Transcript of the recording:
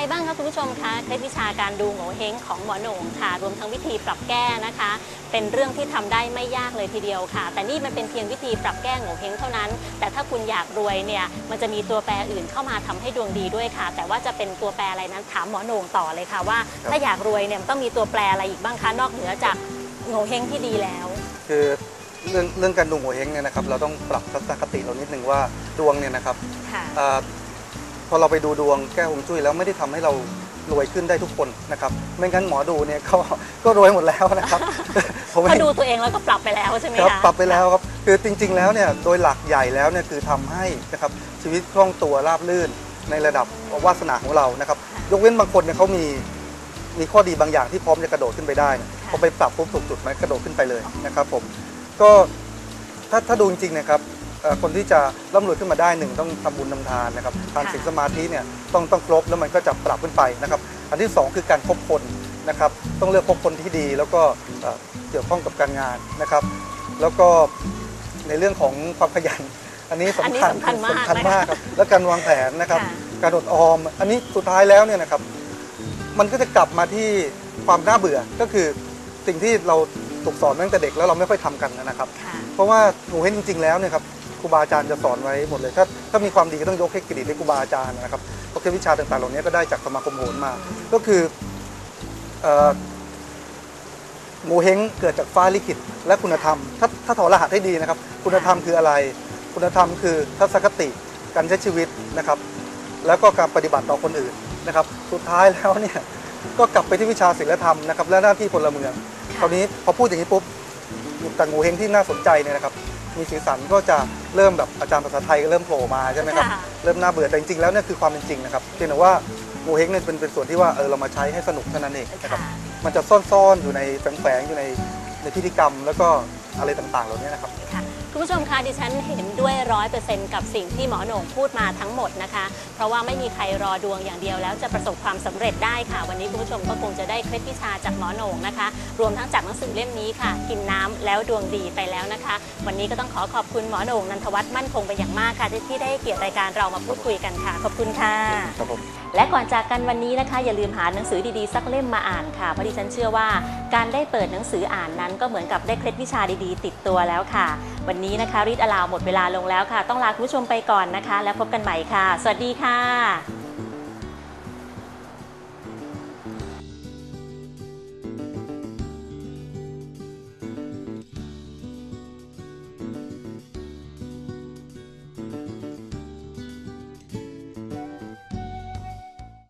ไงบ้างคะคุณผู้ชมคะเคล็ดวิชาการดูโงเ่เฮงของหมอโหน่งค่ะ รวมทั้งวิธีปรับแก้นะคะ เป็นเรื่องที่ทำได้ไม่ยากเลยทีเดียวค่ะ แต่นี่มันเป็นเพียงวิธีปรับแก้โงเ่เฮงเท่านั้น แต่ถ้าคุณอยากรวยเนี่ยมันจะมีตัวแปรอื่นเข้ามาทำให้ดวงดีด้วยค่ะ แต่ว่าจะเป็นตัวแปรอะไรนั้นถามหมอโหน่งต่อเลยค่ะว่า ถ้าอยากรวยเนี่ยมันต้องมีตัวแปรอะไรอีกบ้างคะนอกเหนือจากโงเ่เฮงที่ดีแล้ว คือเรื่องเรื่องการดูโงเ่เฮงเนี่ยนะครับเราต้องปรับทัศนคติเรานิดนึงว่าดวงเนี่ยนะครับค่ะเอ่อ พอเราไปดูดวงแก้ฮวงจุ้ยแล้วไม่ได้ทำให้เรารวยขึ้นได้ทุกคนนะครับไม่งั้นหมอดูเนี่ยก็ก็รวยหมดแล้วนะครับผมก็เองดูตัวเองแล้วก็ปรับไปแล้วใช่ไหมครับคะปรับไปแล้วครับคือจริง ๆ แล้วเนี่ยโดยหลักใหญ่แล้วเนี่ยคือทำให้นะครับชีวิตคล่องตัวราบรื่นในระดับวาสนาของเรานะครับ ยกเว้นบางคนเนี่ยเขามีมีข้อดีบางอย่างที่พร้อมจะกระโดดขึ้นไปได้เนี่ยพอไปปรับปุ๊บถูกจุดมันกระโดดขึ้นไปเลยนะครับผมก็ถ้าถ้าดูจริงๆนะครับเอ่อ คนที่จะร่ำรวยขึ้นมาได้หนึ่งต้องทำบุญทำทานนะครับทานศีลสมาธิเนี่ยต้องต้องครบแล้วมันก็จะปรับขึ้นไปนะครับอันที่สองคือการคบคนนะครับต้องเลือกคบคนที่ดีแล้วก็เอ่อเกี่ยวข้องกับการงานนะครับ แล้วก็ในเรื่องของความขยัน อันนี้อันสำนี้คัญสำคัญมากสำคัญนะคะมากครับแล้วการวางแผนนะครับค่ะการอดออม อันนี้สุดท้ายแล้วเนี่ยนะครับ มันก็จะกลับมาที่ความน่าเบื่อก็คือสิ่งที่เราถูกสอนตั้งแต่เด็กแล้วเราไม่ค่อยทำกันนะครับค่ะเพราะว่าหนูเห็นจริง ๆ แล้วเนี่ยครับ ครูบาอาจารย์จะสอนไว้หมดเลย ถ้าถ้ามีความดีก็ต้องยกให้เครดิตให้ครูบาอาจารย์นะครับเพราะวิชาต่างๆเหล่านี้ก็ได้จากสมาคมโหนมา ก็คือโงเฮงเกิดจากฟ้าลิขิตและคุณธรรม ถ้าถ้าถอดรหัสให้ดีนะครับ คุณธรรมคืออะไร คุณธรรมคือทัศนคติการใช้ชีวิตนะครับ แล้วก็การปฏิบัติต่อคนอื่นนะครับ สุดท้ายแล้วเนี่ยก็กลับไปที่วิชาศิลธรรมนะครับและหน้าที่พลเมืองคราวนี้พอพูดอย่างนี้ปุ๊บแต่โงเฮงที่น่าสนใจเนี่ยนะครับ มีสีสันก็จะเริ่มแบบอาจารย์ภาษาไทยก็เริ่มโผล่มาใช่ไหมครับ ค่ะ เริ่มน่าเบื่อแต่จริงๆแล้วเนี่ยคือความเป็นจริงนะครับเพียงแต่ว่าโงเฮงเนี่ยเป็นเป็นส่วนที่ว่าเออเรามาใช้ให้สนุกเท่านั้นเองนะครับ ค่ะ มันจะซ่อนๆอยู่ในแฝงๆอยู่ในในพิธีกรรมแล้วก็อะไรต่างๆ เหล่านี้นะครับ ค่ะ คุณผู้ชมคะดิฉันเห็นด้วยร้อยเปอร์เซ็นต์กับสิ่งที่หมอโหน่งพูดมาทั้งหมดนะคะ เพราะว่าไม่มีใครรอดวงอย่างเดียวแล้วจะประสบความสำเร็จได้ค่ะ วันนี้คุณผู้ชมก็คงจะได้เคล็ดวิชาจากหมอโหน่งนะคะ รวมทั้งจากหนังสือเล่มนี้ค่ะ กินน้ำแล้วดวงดีไปแล้วนะคะ วันนี้ก็ต้องขอขอบคุณหมอโหน่งนันทวัฒน์มั่นคงเป็นอย่างมากค่ะที่ที่ได้ให้เกียรติรายการเรามาพูดคุยกันค่ะ ขอบคุณค่ะครับผมและก่อนจากกันวันนี้นะคะ อย่าลืมหาหนังสือดีๆสักเล่มมาอ่านค่ะเพราะดิฉันเชื่อว่า การได้เปิดหนังสืออ่านนั้นก็เหมือนกับได้เคล็ดวิชาดีๆ ติดตัวแล้วค่ะวันนี้นะคะรีดอลาวหมดเวลาลงแล้วค่ะ ต้องลาคุณผู้ชมไปก่อนนะคะ แล้วพบกันใหม่ค่ะ สวัสดีค่ะ